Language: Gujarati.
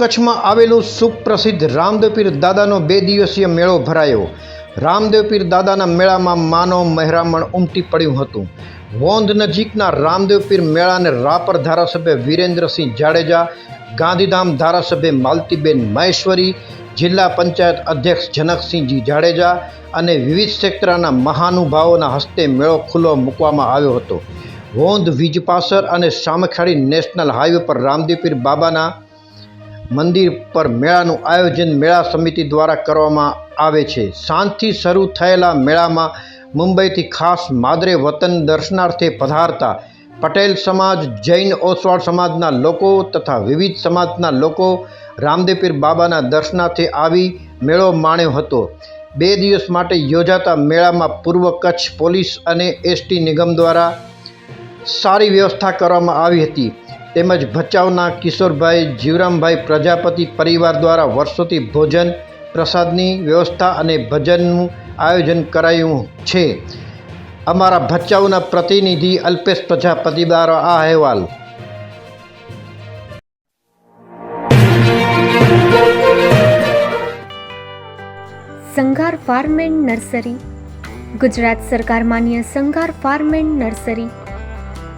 કચ્છમાં આવેલું સુપ્રસિદ્ધ રામદેવપીર દાદાનો બે દિવસીય મેળો ભરાયો. રામદેવપીર દાદાના મેળામાં માનવ મહેરામણ ઉમટી પડ્યું હતું. વોંધ નજીકના રામદેવપીર મેળાને રાપર ધારાસભ્ય વિરેન્દ્રસિંહ જાડેજા, ગાંધીધામ ધારાસભ્ય માલતીબેન મહેશ્વરી, જિલ્લા પંચાયત અધ્યક્ષ જનકસિંહજી જાડેજા અને વિવિધ ક્ષેત્રના મહાનુભાવોના હસ્તે મેળો ખુલ્લો મૂકવામાં આવ્યો હતો. વોંધ વીજપાસર અને સામખાડી નેશનલ હાઈવે પર રામદેવપીર બાબાના મંદિર પર મેળાનું આયોજન મેળા સમિતિ દ્વારા કરવામાં આવે છે. સાંજથી શરૂ થયેલા મેળામાં મુંબઈથી ખાસ માદરે વતન દર્શનાર્થે પધારતા પટેલ સમાજ, જૈન ઓસવાળ સમાજના લોકો તથા વિવિધ સમાજના લોકો રામદેવપીર બાબાના દર્શનાર્થે આવી મેળો માણ્યો હતો. બે દિવસ માટે યોજાતા મેળામાં પૂર્વ કચ્છ પોલીસ અને એસટી નિગમ દ્વારા સારી વ્યવસ્થા કરવામાં આવી હતી. તેમજ ભચાઉના કિશોરભાઈ જીવરામભાઈ પ્રજાપતિ પરિવાર દ્વારા વર્ષોથી ભોજન, પ્રસાદની વ્યવસ્થા અને ભજનનું આયોજન કરાયું છે. અમારા ભચાઉના પ્રતિનિધિ અલ્પેશ પ્રજાપતિ દ્વારા આ અહેવાલ. Sanghar farm and nursery. Gujarat સરકાર માન્ય સંઘાર ફાર્મ એન્ડ નર્સરી.